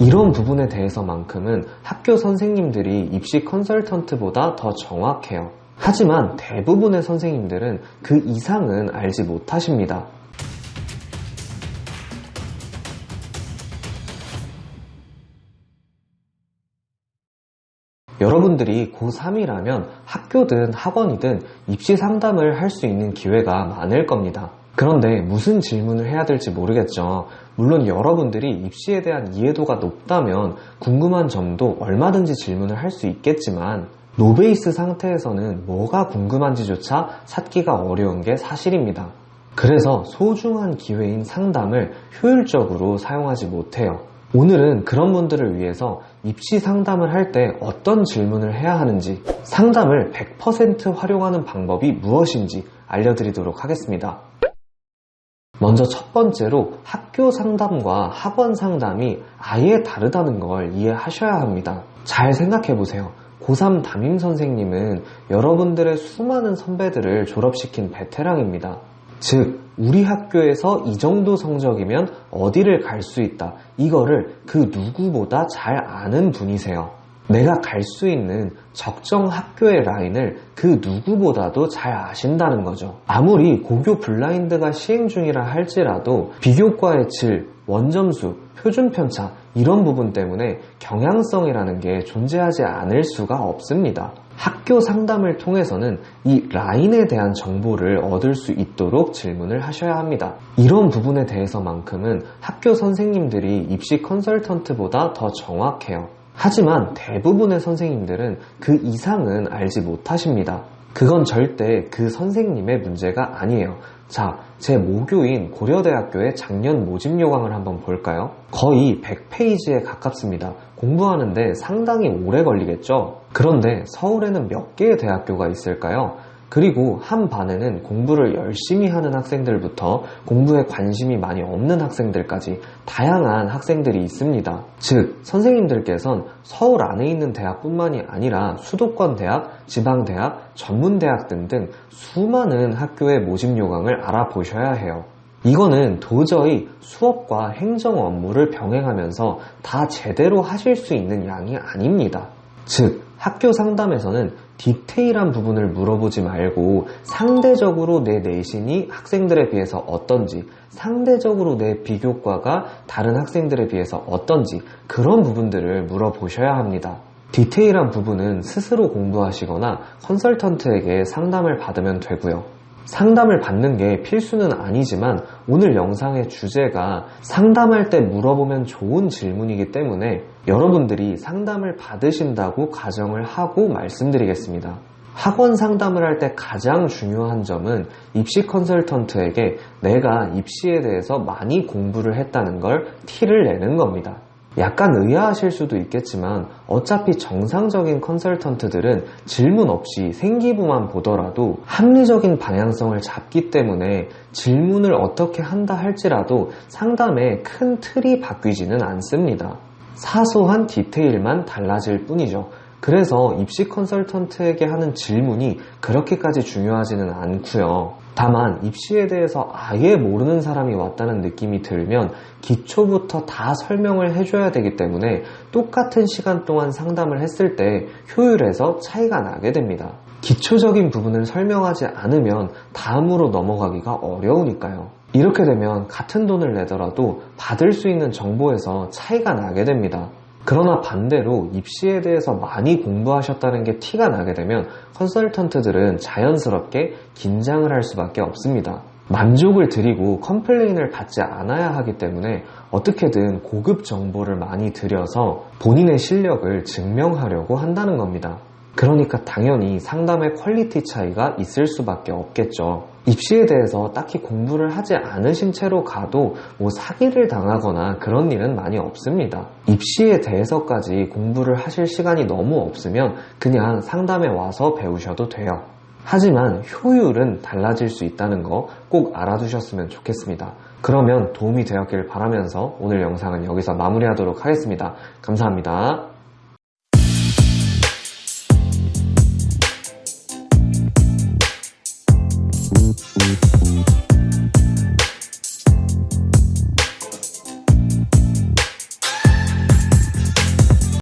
이런 부분에 대해서만큼은 학교 선생님들이 입시 컨설턴트보다 더 정확해요. 하지만 대부분의 선생님들은 그 이상은 알지 못하십니다. 여러분들이 고3이라면 학교든 학원이든 입시 상담을 할 수 있는 기회가 많을 겁니다. 그런데 무슨 질문을 해야 될지 모르겠죠. 물론 여러분들이 입시에 대한 이해도가 높다면 궁금한 점도 얼마든지 질문을 할 수 있겠지만 노베이스 상태에서는 뭐가 궁금한지조차 찾기가 어려운 게 사실입니다. 그래서 소중한 기회인 상담을 효율적으로 사용하지 못해요. 오늘은 그런 분들을 위해서 입시 상담을 할 때 어떤 질문을 해야 하는지, 상담을 100% 활용하는 방법이 무엇인지 알려드리도록 하겠습니다. 먼저 첫 번째로 학교 상담과 학원 상담이 아예 다르다는 걸 이해하셔야 합니다. 잘 생각해 보세요. 고3 담임 선생님은 여러분들의 수많은 선배들을 졸업시킨 베테랑입니다. 즉, 우리 학교에서 이 정도 성적이면 어디를 갈 수 있다. 이거를 그 누구보다 잘 아는 분이세요. 내가 갈 수 있는 적정 학교의 라인을 그 누구보다도 잘 아신다는 거죠. 아무리 고교 블라인드가 시행 중이라 할지라도 비교과의 질, 원점수, 표준 편차 이런 부분 때문에 경향성이라는 게 존재하지 않을 수가 없습니다. 학교 상담을 통해서는 이 라인에 대한 정보를 얻을 수 있도록 질문을 하셔야 합니다. 이런 부분에 대해서만큼은 학교 선생님들이 입시 컨설턴트보다 더 정확해요. 하지만 대부분의 선생님들은 그 이상은 알지 못하십니다. 그건 절대 그 선생님의 문제가 아니에요. 자, 제 모교인 고려대학교의 작년 모집 요강을 한번 볼까요? 거의 100페이지에 가깝습니다. 공부하는데 상당히 오래 걸리겠죠? 그런데 서울에는 몇 개의 대학교가 있을까요? 그리고 한 반에는 공부를 열심히 하는 학생들부터 공부에 관심이 많이 없는 학생들까지 다양한 학생들이 있습니다. 즉, 선생님들께선 서울 안에 있는 대학뿐만이 아니라 수도권 대학, 지방 대학, 전문 대학 등등 수많은 학교의 모집 요강을 알아보셔야 해요. 이거는 도저히 수업과 행정 업무를 병행하면서 다 제대로 하실 수 있는 양이 아닙니다. 즉, 학교 상담에서는 디테일한 부분을 물어보지 말고 상대적으로 내 내신이 학생들에 비해서 어떤지, 상대적으로 내 비교과가 다른 학생들에 비해서 어떤지 그런 부분들을 물어보셔야 합니다. 디테일한 부분은 스스로 공부하시거나 컨설턴트에게 상담을 받으면 되고요. 상담을 받는 게 필수는 아니지만 오늘 영상의 주제가 상담할 때 물어보면 좋은 질문이기 때문에 여러분들이 상담을 받으신다고 가정을 하고 말씀드리겠습니다. 학원 상담을 할 때 가장 중요한 점은 입시 컨설턴트에게 내가 입시에 대해서 많이 공부를 했다는 걸 티를 내는 겁니다. 약간 의아하실 수도 있겠지만 어차피 정상적인 컨설턴트들은 질문 없이 생기부만 보더라도 합리적인 방향성을 잡기 때문에 질문을 어떻게 한다 할지라도 상담의 큰 틀이 바뀌지는 않습니다. 사소한 디테일만 달라질 뿐이죠. 그래서 입시 컨설턴트에게 하는 질문이 그렇게까지 중요하지는 않고요. 다만 입시에 대해서 아예 모르는 사람이 왔다는 느낌이 들면 기초부터 다 설명을 해줘야 되기 때문에 똑같은 시간 동안 상담을 했을 때 효율에서 차이가 나게 됩니다. 기초적인 부분을 설명하지 않으면 다음으로 넘어가기가 어려우니까요. 이렇게 되면 같은 돈을 내더라도 받을 수 있는 정보에서 차이가 나게 됩니다. 그러나 반대로 입시에 대해서 많이 공부하셨다는 게 티가 나게 되면 컨설턴트들은 자연스럽게 긴장을 할 수밖에 없습니다. 만족을 드리고 컴플레인을 받지 않아야 하기 때문에 어떻게든 고급 정보를 많이 들여서 본인의 실력을 증명하려고 한다는 겁니다. 그러니까 당연히 상담의 퀄리티 차이가 있을 수밖에 없겠죠. 입시에 대해서 딱히 공부를 하지 않으신 채로 가도 뭐 사기를 당하거나 그런 일은 많이 없습니다. 입시에 대해서까지 공부를 하실 시간이 너무 없으면 그냥 상담에 와서 배우셔도 돼요. 하지만 효율은 달라질 수 있다는 거 꼭 알아두셨으면 좋겠습니다. 그러면 도움이 되었길 바라면서 오늘 영상은 여기서 마무리하도록 하겠습니다. 감사합니다. Mm-hmm.